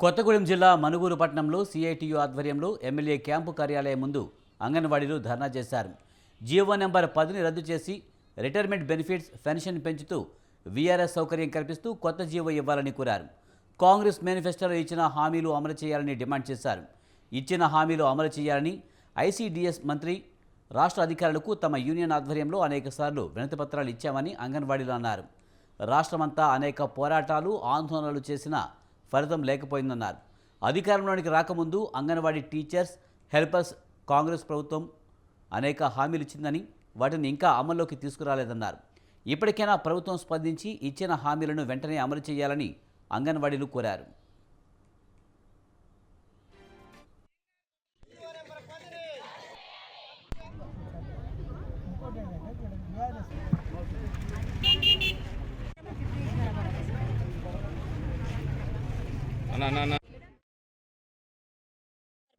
కొత్తగూడెం జిల్లా మనుగూరు పట్టణంలో సిఐటియు ఆధ్వర్యంలో ఎమ్మెల్యే క్యాంపు కార్యాలయం ముందు అంగన్వాడీలు ధర్నా చేశారు. జీవో నెంబర్ పదిని రద్దు చేసి రిటైర్మెంట్ బెనిఫిట్స్ పెన్షన్ పెంచుతూ వీఆర్ఎస్ సౌకర్యం కల్పిస్తూ కొత్త జీవో ఇవ్వాలని కోరారు. కాంగ్రెస్ మేనిఫెస్టోలో ఇచ్చిన హామీలు అమలు చేయాలని డిమాండ్ చేశారు. ఇచ్చిన హామీలు అమలు చేయాలని ఐసీడీఎస్ మంత్రి రాష్ట్ర అధికారులకు తమ యూనియన్ ఆధ్వర్యంలో అనేకసార్లు వినతిపత్రాలు ఇచ్చామని అంగన్వాడీలు అన్నారు. రాష్ట్రమంతా అనేక పోరాటాలు ఆందోళనలు చేసినా ఫలితం లేకపోయిందన్నారు. అధికారంలోనికి రాకముందు అంగన్వాడీ టీచర్స్ హెల్పర్స్ కాంగ్రెస్ ప్రభుత్వం అనేక హామీలు ఇచ్చిందని వాటిని ఇంకా అమల్లోకి తీసుకురాలేదన్నారు. ఇప్పటికైనా ప్రభుత్వం స్పందించి ఇచ్చిన హామీలను వెంటనే అమలు చేయాలని అంగన్వాడీలు కోరారు.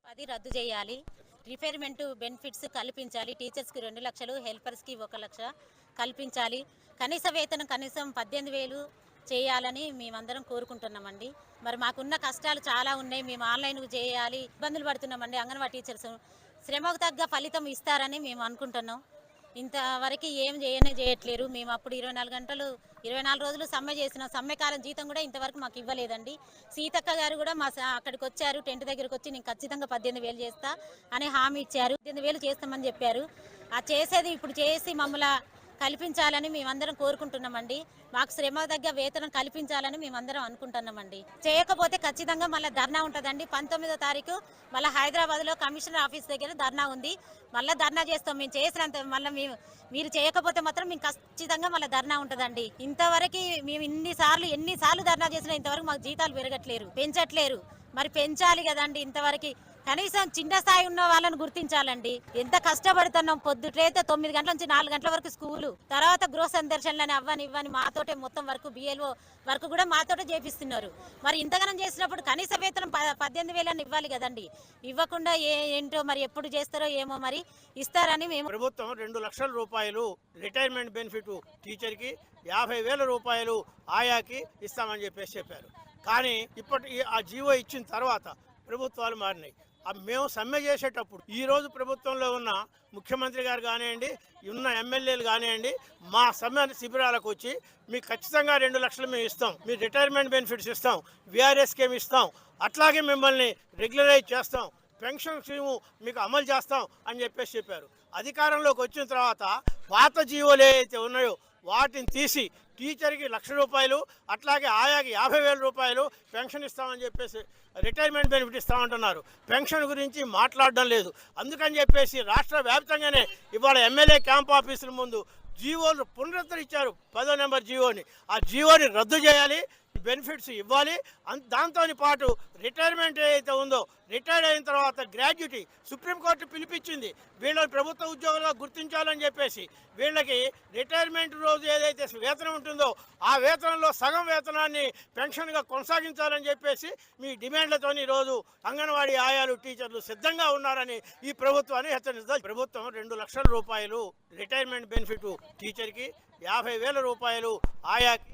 పది రద్దు చేయాలి. రిఫైర్మెంట్ బెనిఫిట్స్ కల్పించాలి. టీచర్స్కి రెండు లక్షలు హెల్పర్స్కి ఒక లక్ష కల్పించాలి. కనీస వేతనం కనీసం పద్దెనిమిది వేలు చేయాలని మేమందరం కోరుకుంటున్నామండి. మరి మాకున్న కష్టాలు చాలా ఉన్నాయి. మేము ఆన్లైన్ చేయాలి. ఇబ్బందులు పడుతున్నామండి. అంగన్వాడీ టీచర్స్ శ్రమకు తగ్గ ఫలితం ఇస్తారని మేము అనుకుంటున్నాం. ఇంతవరకు ఏం చేయనే చేయట్లేరు. మేము అప్పుడు ఇరవై నాలుగు గంటలు ఇరవై నాలుగు రోజులు సమ్మె చేసిన సమ్మెకాలం జీతం కూడా ఇంతవరకు మాకు ఇవ్వలేదండి. సీతక్క గారు కూడా మా స- అక్కడికి వచ్చారు టెంట్ దగ్గరకు వచ్చి నేను ఖచ్చితంగా పద్దెనిమిది వేలు చేస్తా అని హామీ ఇచ్చారు. పద్దెనిమిది వేలు చేస్తామని చెప్పారు. ఆ చేసేది ఇప్పుడు చేసి మమ్మల్ని కల్పించాలని మేమందరం కోరుకుంటున్నామండి. మాకు శ్రమ తగ్గ వేతనం కల్పించాలని మేమందరం అనుకుంటున్నామండి. చేయకపోతే ఖచ్చితంగా మళ్ళీ ధర్నా ఉంటుందండి. పంతొమ్మిదో తారీఖు మళ్ళీ హైదరాబాద్లో కమిషనర్ ఆఫీస్ దగ్గర ధర్నా ఉంది. మళ్ళీ ధర్నా చేస్తాం. మేము చేసినంత మళ్ళీ మేము మీరు చేయకపోతే మాత్రం మేము ఖచ్చితంగా మళ్ళీ ధర్నా ఉంటుందండి. ఇంతవరకు మేము ఇన్నిసార్లు ఎన్నిసార్లు ధర్నా చేసినా ఇంతవరకు మాకు జీతాలు పెరగట్లేరు పెంచట్లేరు. మరి పెంచాలి కదండి ఇంతవరకు. కనీసం చిన్న స్థాయి ఉన్న వాళ్ళని గుర్తించాలండి. ఎంత కష్టపడుతున్నాం పొద్దుటైతే తొమ్మిది గంటల నుంచి నాలుగు గంటల వరకు స్కూలు. తర్వాత గృహ సందర్శనలని అవ్వని ఇవ్వని మాతోటే మొత్తం వరకు బిఎల్ఓ వరకు కూడా మాతోటే చేపిస్తున్నారు. మరి ఇంతగానం చేసినప్పుడు కనీస వేతనం ప- పద్దెనిమిది వేలని ఇవ్వాలి కదండి. ఇవ్వకుండా ఏ ఏంటో మరి ఎప్పుడు చేస్తారో ఏమో మరి ఇస్తారని మేము ప్రభుత్వం రెండు లక్షల రూపాయలు రిటైర్మెంట్ బెనిఫిట్ టీచర్కి యాభై వేల రూపాయలు ఆయాకి ఇస్తామని చెప్పేసి చెప్పారు. కానీ ఇప్పటి ఆ జీవో ఇచ్చిన తర్వాత ప్రభుత్వాలు మారినాయి. మేము సమ్మె చేసేటప్పుడు ఈరోజు ప్రభుత్వంలో ఉన్న ముఖ్యమంత్రి గారు కానివ్వండి ఉన్న ఎమ్మెల్యేలు కానివ్వండి మా సమ్మె శిబిరాలకు వచ్చి మీకు ఖచ్చితంగా రెండు లక్షలు మేము ఇస్తాం. మీ రిటైర్మెంట్ బెనిఫిట్స్ ఇస్తాం. విఆర్ఎస్ స్కీమ్ ఇస్తాం. అట్లాగే మిమ్మల్ని రెగ్యులరైజ్ చేస్తాం. పెన్షన్ స్కీము మీకు అమలు చేస్తాం అని చెప్పేసి చెప్పారు. అధికారంలోకి వచ్చిన తర్వాత పాత జీవోలు ఏవైతే ఉన్నాయో వాటిని తీసి టీచర్కి లక్ష రూపాయలు అట్లాగే ఆయాకి యాభై వేల రూపాయలు పెన్షన్ ఇస్తామని చెప్పేసి రిటైర్మెంట్ బెనిఫిట్ ఇస్తామంటున్నారు. పెన్షన్ గురించి మాట్లాడడం లేదు. అందుకని చెప్పేసి రాష్ట్ర వ్యాప్తంగానే ఇవాళ ఎమ్మెల్యే క్యాంప్ ఆఫీసుల ముందు జీవోలు పునరుద్ధరించారు. పదో నెంబర్ జీవోని. ఆ జీవోని రద్దు చేయాలి. బెనిఫిట్స్ ఇవ్వాలి. దాంతో పాటు రిటైర్మెంట్ ఏదైతే ఉందో రిటైర్డ్ అయిన తర్వాత గ్రాడ్యుటీ సుప్రీంకోర్టు పిలిపించింది. వీళ్ళని ప్రభుత్వ ఉద్యోగులుగా గుర్తించాలని చెప్పేసి వీళ్ళకి రిటైర్మెంట్ రోజు ఏదైతే వేతనం ఉంటుందో ఆ వేతనంలో సగం వేతనాన్ని పెన్షన్గా కొనసాగించాలని చెప్పేసి మీ డిమాండ్లతో ఈరోజు అంగన్వాడీ ఆయాలు టీచర్లు సిద్ధంగా ఉన్నారని ఈ ప్రభుత్వాన్ని హెచ్చరిస్తుంది ప్రభుత్వం రెండు లక్షల రూపాయలు రిటైర్మెంట్ బెనిఫిట్ టీచర్కి యాభై వేల రూపాయలు ఆయాకి